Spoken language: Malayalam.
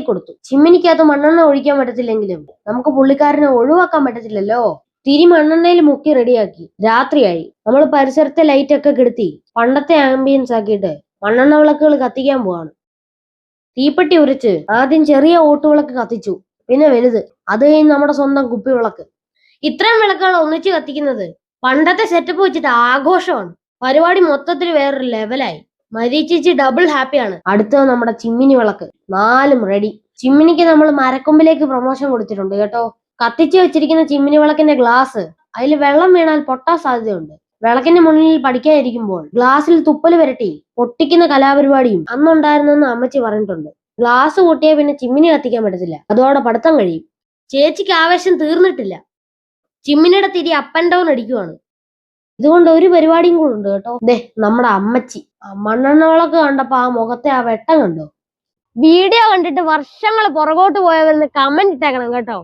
കൊടുത്തു ചിമ്മിനിക്കകത്ത് മണ്ണെണ്ണ ഒഴിക്കാൻ പറ്റത്തില്ലെങ്കിലും നമുക്ക് പുള്ളിക്കാരനെ ഒഴിവാക്കാൻ പറ്റത്തില്ലല്ലോ. തിരി മണ്ണെണ്ണയിൽ മുക്കി റെഡിയാക്കി. രാത്രിയായി. നമ്മൾ പരിസരത്തെ ലൈറ്റ് ഒക്കെ കെടുത്തി. പണ്ടത്തെ ആംബിയൻസ് ആക്കിയിട്ട് മണ്ണെണ്ണ വിളക്കുകൾ കത്തിക്കാൻ പോവാണ്. തീപ്പെട്ടി ഉരച്ച് ആദ്യം ചെറിയ ഓട്ടുവിളക്ക് കത്തിച്ചു. പിന്നെ വലുത്. അത് കഴിഞ്ഞ് നമ്മുടെ സ്വന്തം കുപ്പി വിളക്ക്. ഇത്രയും വിളക്കുകൾ ഒന്നിച്ച് കത്തിക്കുന്നത് പണ്ടത്തെ സെറ്റപ്പ് വെച്ചിട്ട് ആഘോഷമാണ്. പരിപാടി മൊത്തത്തിൽ വേറൊരു ലെവലായി മരീച്ചിച്ച് ഡബിൾ ഹാപ്പിയാണ് അടുത്തത് നമ്മുടെ ചിമ്മിനി വിളക്ക്. നാലും റെഡി ചിമ്മിനിക്ക് നമ്മൾ മരക്കൊമ്പിലേക്ക് പ്രൊമോഷൻ കൊടുത്തിട്ടുണ്ട് കേട്ടോ. കത്തിച്ചു വെച്ചിരിക്കുന്ന ചിമ്മിനി വിളക്കിന്റെ ഗ്ലാസ് അതിൽ വെള്ളം വീണാൽ പൊട്ടാൻ സാധ്യതയുണ്ട്. വിളക്കിന്റെ മുന്നിൽ പഠിക്കാതിരിക്കുമ്പോൾ ഗ്ലാസ്സിൽ തുപ്പൽ വരട്ടി പൊട്ടിക്കുന്ന കലാപരിപാടിയും അന്നുണ്ടായിരുന്നെന്ന് അമ്മച്ചി പറഞ്ഞിട്ടുണ്ട്. ഗ്ലാസ് കൂട്ടിയാൽ പിന്നെ ചിമ്മിനി കത്തിക്കാൻ പറ്റത്തില്ല. അതോടെ പഠിത്തം കഴിയും. ചേച്ചിക്ക് ആവേശം തീർന്നിട്ടില്ല. ചിമ്മിനിയുടെ തിരി അപ്പൻ ഡൗൺ അടിക്കുവാണ്. ഇതുകൊണ്ട് ഒരു പരിപാടിയും കൂടെ ഉണ്ട് കേട്ടോ. ദേ നമ്മുടെ അമ്മച്ചി. ആ മണ്ണെണ്ണ വിളക്ക് കണ്ടപ്പോ ആ മുഖത്തെ ആ വെട്ടം കണ്ടോ? വീഡിയോ കണ്ടിട്ട് വർഷങ്ങൾ പുറകോട്ട് പോയവരെന്ന് കമന്റ് ഇട്ടേക്കണം കേട്ടോ.